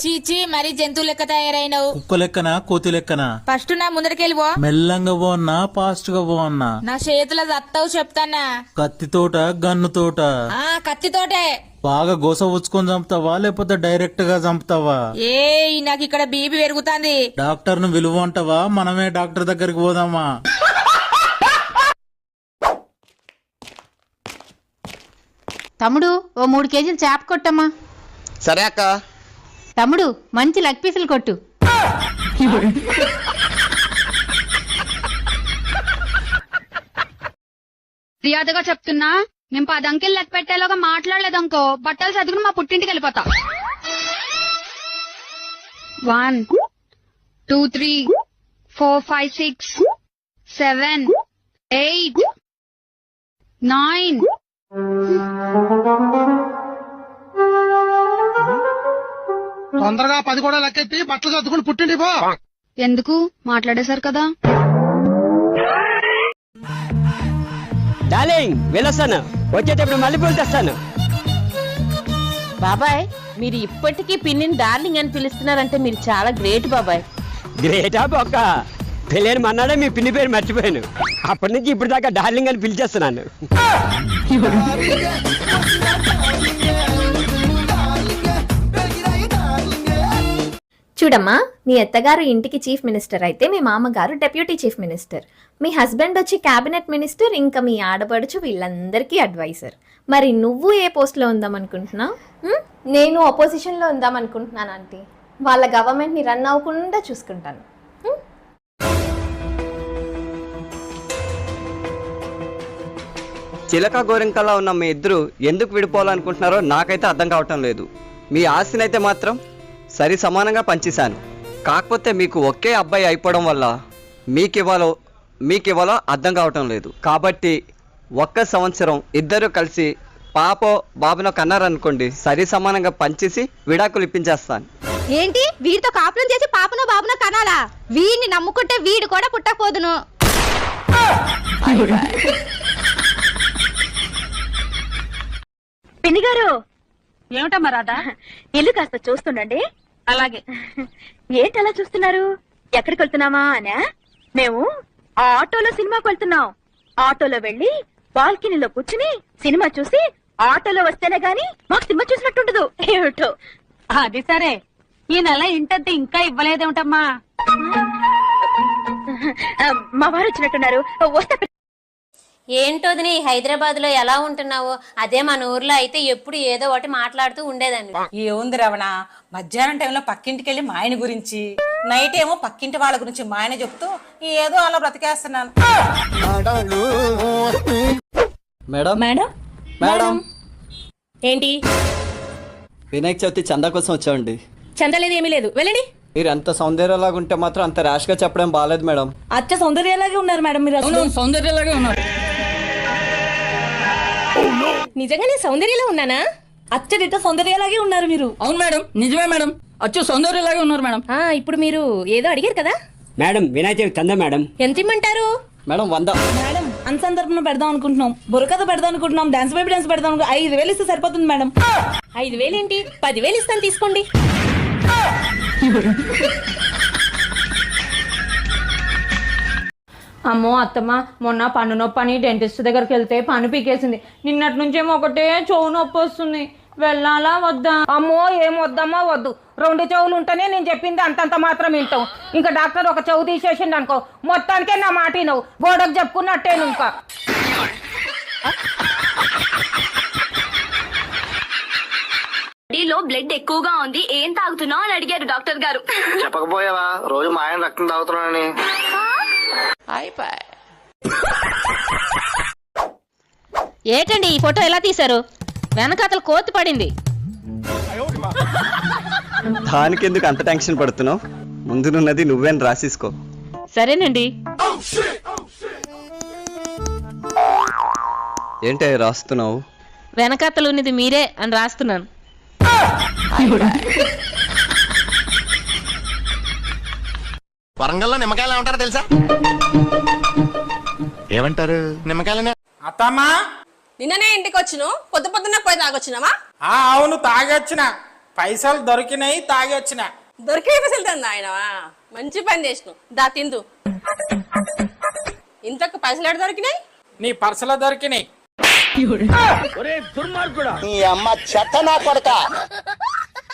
చీచి మరి జంతువు లెక్క తయారైనవు. కుక్క లెక్కన కోతి లెక్కన? ఫస్ట్ నా ముందరికెళ్ళిపో మెల్లంగా పోన్నా ఫాస్ట్గా పోన్నా నా చేతుల దత్తవు చెప్తానా కత్తితోట గన్నుతోట ఆ కత్తితోటే బాగా గోస ఉచ్చుకొని చంపుతావా లేకపోతే డైరెక్ట్గా చంపుతావా? ఏ నాకు ఇక్కడ బీపీ పెరుగుతాంది. డాక్టర్ను విలువ అంటావా మనమే డాక్టర్ దగ్గరికి పోదామా? తమ్ముడు ఓ మూడు కేజీలు చేప కొట్టమ్మా. సరే అక్క. తమ్ముడు మంచి లెగ్ పీసులు కొట్టు. ఫిర్యాదుగా చెప్తున్నా మేము పది అంకెలు లెక్క పెట్టేలాగా మాట్లాడలేదనుకో బట్టలు చదువుకుని మా పుట్టింటికి వెళ్ళిపోతా. One two three four five six seven eight nine తొందరగా పది కూడా లెక్కెత్తి బట్టలు చదువుకుని పుట్టిండి పో. ఎందుకు? మాట్లాడేశారు కదా. డార్లింగ్ వెళ్ళొస్తాను. వచ్చేటప్పుడు మల్లెపూలు తెస్తాను బాబాయ్ మీరు ఇప్పటికీ పిన్నిని డార్లింగ్ అని పిలుస్తున్నారంటే మీరు చాలా గ్రేట్ బాబాయ్. గ్రేటా బొక్క? పెళ్ళైన మన్నాడే మీ పిన్ని పేరు మర్చిపోయాను. అప్పటి నుంచి ఇప్పుడు దాకా డార్లింగ్ అని పిలిచేస్తున్నాను. చూడమ్మా మీ అత్తగారు ఇంటికి చీఫ్ మినిస్టర్ అయితే మీ మామగారు డెప్యూటీ చీఫ్ మినిస్టర్. మీ హస్బెండ్ వచ్చి క్యాబినెట్ మినిస్టర్ ఇంకా మీ ఆడపడుచు వీళ్ళందరికీ అడ్వైజర్. మరి నువ్వు ఏ పోస్ట్లో ఉందామనుకుంటున్నావు? హ్మ్? నేను అపోజిషన్లో ఉందామనుకుంటున్నాను ఆంటీ. వాళ్ళ గవర్నమెంట్ని రన్ అవ్వకుండా చూసుకుంటాను? చిలక గోరింకలా ఉన్న మీ ఇద్దరు ఎందుకు విడిపోవాలనుకుంటున్నారో నాకైతే అర్థం కావటం లేదు. మీ ఆస్తినైతే మాత్రం సరి సమానంగా పంచేశాను. కాకపోతే మీకు ఒకే అబ్బాయి అయిపోవడం వల్ల మీకు ఇవ్వాలో మీకు ఇవ్వాలో అర్థం కావటం లేదు. కాబట్టి ఒక్క సంవత్సరం ఇద్దరు కలిసి పాపో బాబునో కన్నారనుకోండి సరి సమానంగా పంచేసి విడాకులు ఇప్పించేస్తాను. ఏంటి? వీడితో కాపురం చేసి పాపను బాబును కనాలా వీడిని నమ్ముకుంటే వీడు కూడా పుట్టకపోదును. పిన్ని గారు. ఏమిటమ్మా రాధా? ఇల్లు కాస్త చూస్తుండండి. అలాగే. ఏంటి అలా చూస్తున్నారు? ఎక్కడికి వెళ్తున్నామా అనా? మేము ఆ ఆటోలో సినిమాకి వెళ్తున్నాం. ఆటోలో వెళ్ళి బాల్కనీలో కూర్చుని సినిమా చూసి ఆటోలో వస్తేనే గాని మాకు సినిమా చూసినట్టుండదు. ఏమిటో? అది సరే. ఈ నెల ఇంటద్ది ఇంకా ఇవ్వలేదేమిటమ్మా? ఆ, మా వారు వచ్చినట్టున్నారు. వస్తే ఏంటోదిని హైదరాబాద్లో ఎలా ఉంటున్నావో? అదే మన ఊర్లో అయితే ఎప్పుడు ఏదో ఒకటి మాట్లాడుతూ ఉండేదాన్ని. ఏముంది రవణ? మధ్యాహ్నం టైంలో పక్కింటికి వెళ్ళి మా ఆయన గురించి నైట్ ఏమో పక్కింటి వాళ్ళ గురించి మా ఆయన చెప్తూ ఏదో అలా బ్రతికేస్తున్నాను. మేడం? మేడం? మేడం? ఏంటి? వినాయక చవితి చందా కోసం వచ్చామండి. చందలేదు ఏమీ లేదు. వెళ్ళండి. మీరు ఎంత సౌందర్యలాగా ఉంటే మాత్రం అంత ర్యాష్గా చెప్పడం బాగాలేదు మేడం. అచ్చ సౌందర్యలాగే ఉన్నారు మేడం మీరు సౌందర్యలాగా ఉన్నారు. నిజంగానే సౌందర్యలో ఉన్నానా? అచ్చడిట సౌందర్యలాగే ఉన్నారు మీరు. అవును మేడం నిజమే మేడం. అచ్చు సౌందర్యలాగా ఉన్నారు మేడం. ఆ ఇప్పుడు మీరు ఏదో అడిగారు కదా? మేడం వినాయక చవితి చందా మేడం. ఎంత ఇమ్మంటారు? మేడం వంద. మేడం అనుసందర్భన పెడదాం అనుకుంటున్నాం. బుర్రకథ పెడదాం అనుకుంటున్నాం. డాన్స్ బేబీ డాన్స్ పెడదాం అనుకు- ఐదు వేలు ఇస్తే సరిపోతుంది మేడం. ఐదు వేలు ఏంటి పదివేలు ఇస్తాను తీసుకోండి. అమ్మో అత్తమ్మ మొన్న పన్ను నొప్పి అని డెంటిస్ట్ దగ్గరికి వెళ్తే పన్ను పీకేసింది. నిన్నటి నుంచేమో ఒకటే చెవు నొప్పి వస్తుంది. వెళ్ళాలా వద్దా? అమ్మో ఏం వద్దమ్మా వద్దు. రెండు చెవులు ఉంటేనే నేను చెప్పింది అంతంత మాత్రం వింటావు. ఇంకా డాక్టర్ ఒక చెవు తీసేసిండు అనుకో మొత్తానికే నా మాట నువ్వు గోడకు చెప్పుకున్నట్టే ఇంకా. లో బ్లడ్ ఎక్కువగా ఉంది ఏం తాగుతున్నావు అని అడిగారు డాక్టర్ గారు. చెప్పకపోయావా? రోజు మా ఆయన రక్తం తాగుతున్నానని. ఏటండి ఈ ఫోటో ఎలా తీశారు? వెనకాతల కోతి పడింది. దానికి ఎందుకు అంత టెన్షన్ పడుతున్నావు? ముందునున్నది నువ్వేం రాసేసుకో. సరేనండి. ఏంటి రాస్తున్నావు? వెనకాతలు ఉన్నది మీరే అని రాస్తున్నాను. వరంగల్లో నిమ్మకాయలు ఏమంటారో తెలుసా? ఏమంటారు? నిమ్మకాయలనే అత్తమ్మా! నిన్ననే ఇంటికి వచ్చును. పొద్దు పొద్దున్న పోయి తాగొచ్చినావా? ఆ అవును తాగొచ్చిన. పైసలు దొరికినాయి తాగి వచ్చిన దొరికే పైసలు తంది ఆయనవా? మంచి పని చేసినావు. దా తిందు. ఇంతకు పైసలు ఎక్కడ దొరికినాయి? నీ పర్సులో దొరికినాయి. నీ అమ్మ చెత్త నా కొడక.